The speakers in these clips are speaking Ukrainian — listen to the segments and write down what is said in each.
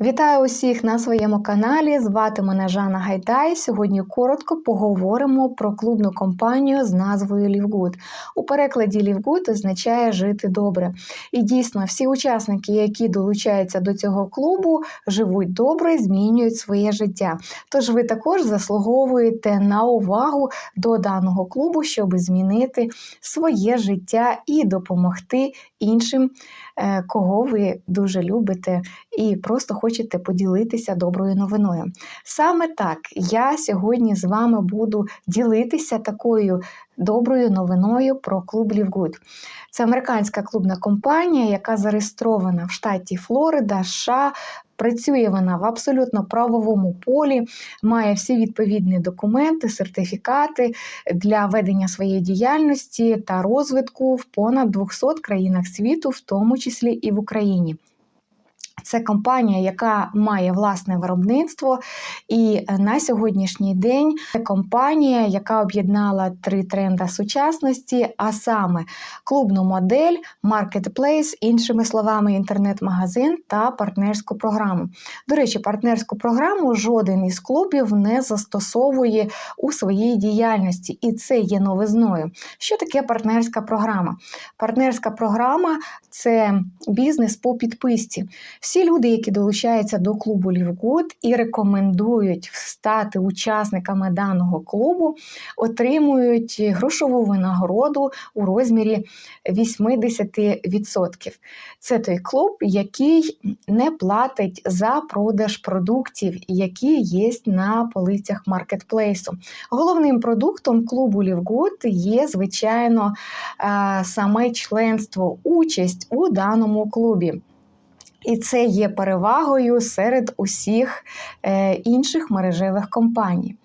Вітаю усіх на своєму каналі. Звати мене Жанна Гайдай. Сьогодні коротко поговоримо про клубну компанію з назвою Лівгуд. У перекладі Лівгуд означає жити добре. І дійсно, всі учасники, які долучаються до цього клубу, живуть добре, змінюють своє життя. Тож ви також заслуговуєте на увагу до даного клубу, щоб змінити своє життя і допомогти іншим, е, кого ви дуже любите і просто хочете поділитися доброю новиною. Саме так я сьогодні з вами буду ділитися такою доброю новиною про клуб Лівгуд. Це американська клубна компанія, яка зареєстрована в штаті Флорида, США. Працює вона в абсолютно правовому полі, має всі відповідні документи, сертифікати для ведення своєї діяльності та розвитку в понад 200 країнах світу, в тому числі і в Україні. Це компанія, яка має власне виробництво, і на сьогоднішній день це компанія, яка об'єднала три тренда сучасності, а саме клубну модель, маркетплейс, іншими словами, інтернет-магазин та партнерську програму. До речі, партнерську програму жоден із клубів не застосовує у своїй діяльності, і це є новизною. Що таке партнерська програма? Партнерська програма це бізнес по підписці. Всі люди, які долучаються до клубу Лівгуд і рекомендують стати учасниками даного клубу, отримують грошову винагороду у розмірі 80%. Це той клуб, який не платить за продаж продуктів, які є на полицях маркетплейсу. Головним продуктом клубу Лівгуд є, звичайно, саме членство, участь у даному клубі. І це є перевагою серед усіх е, інших мережевих компаній.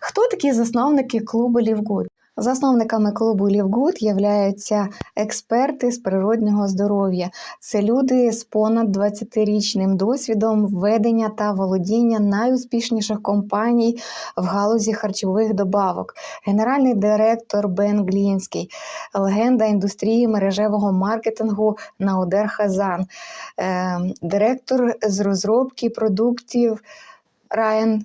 Хто такі засновники клубу Лівгуд? Засновниками клубу Лівгуд являються експерти з природнього здоров'я. Це люди з понад 20-річним досвідом ведення та володіння найуспішніших компаній в галузі харчових добавок, генеральний директор Бен Глінський, легенда індустрії мережевого маркетингу Наудер Хазан, директор з розробки продуктів Райан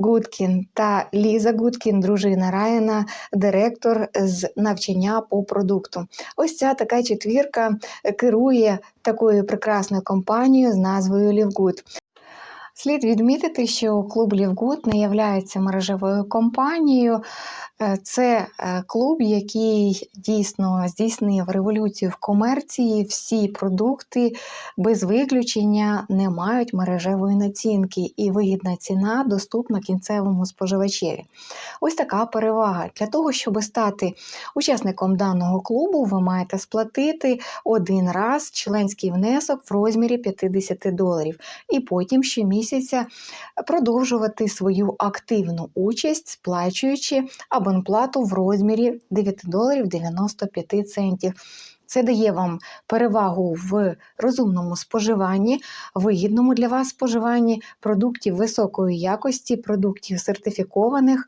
Гудкін та Ліза Гудкін, дружина Райана, директор з навчання по продукту. Ось ця така четвірка керує такою прекрасною компанією з назвою Лівгуд. Слід відмітити, що клуб Лівгуд не є мережевою компанією. Е, це е, клуб, який дійсно здійснив революцію в комерції. Всі продукти без виключення не мають мережевої націнки, і вигідна ціна доступна кінцевому споживачеві. Ось така перевага. Для того, щоб стати учасником даного клубу, ви маєте сплатити один раз членський внесок в розмірі 50 доларів, і потім щомісяця продовжувати свою активну участь, сплачуючи абонплату в розмірі 9 доларів 95 центів. Це дає вам перевагу в розумному споживанні, вигідному для вас споживанні продуктів високої якості, продуктів сертифікованих.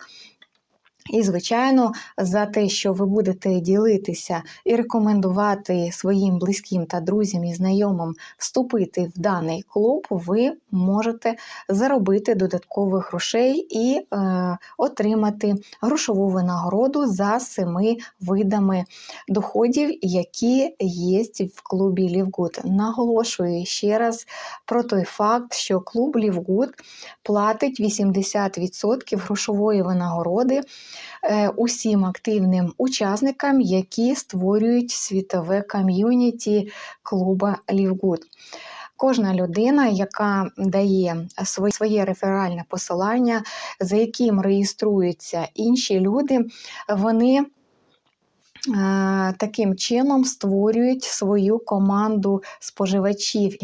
І, звичайно, за те, що ви будете ділитися і рекомендувати своїм близьким та друзям і знайомим вступити в даний клуб, ви можете заробити додаткових грошей і е, отримати грошову винагороду за семи видами доходів, які є в клубі Лівгуд. Наголошую ще раз про той факт, що клуб Лівгуд платить 80% грошової винагороди. Е, усім активним учасникам, які створюють світове ком'юніті клуба Лівгуд. Кожна людина, яка дає своє реферальне посилання, за яким реєструються інші люди, вони е, таким чином створюють свою команду споживачів.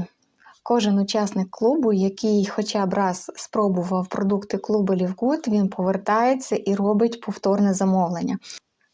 Кожен учасник клубу, який хоча б раз спробував продукти клубу Лівгуд, він повертається і робить повторне замовлення.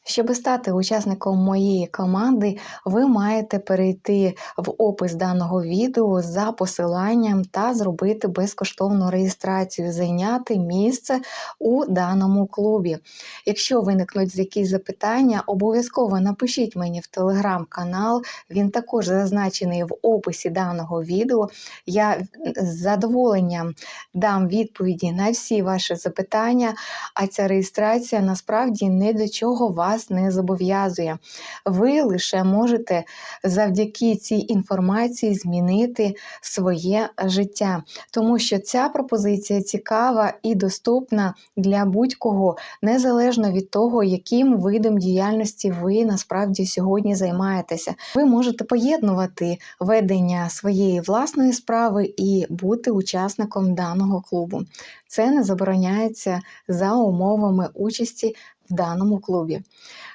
Щоб стати учасником моєї команди, ви маєте перейти в опис даного відео за посиланням та зробити безкоштовну реєстрацію, зайняти місце у даному клубі. Якщо виникнуть якісь запитання, обов'язково напишіть мені в телеграм-канал. Він також зазначений в описі даного відео. Я з задоволенням дам відповіді на всі ваші запитання, а ця реєстрація насправді ні до чого вас не зобов'язує. Ви лише можете завдяки цій інформації змінити своє життя, тому що ця пропозиція цікава і доступна для будь-кого, незалежно від того, яким видом діяльності ви насправді сьогодні займаєтеся. Ви можете поєднувати ведення своєї власної справи і бути учасником даного клубу. Це не забороняється за умовами участі в даному клубі.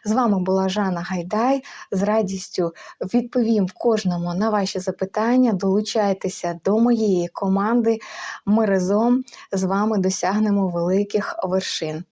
З вами була Жанна Гайдай. З радістю відповім кожному на ваші запитання. Долучайтеся до моєї команди. Ми разом з вами досягнемо великих вершин.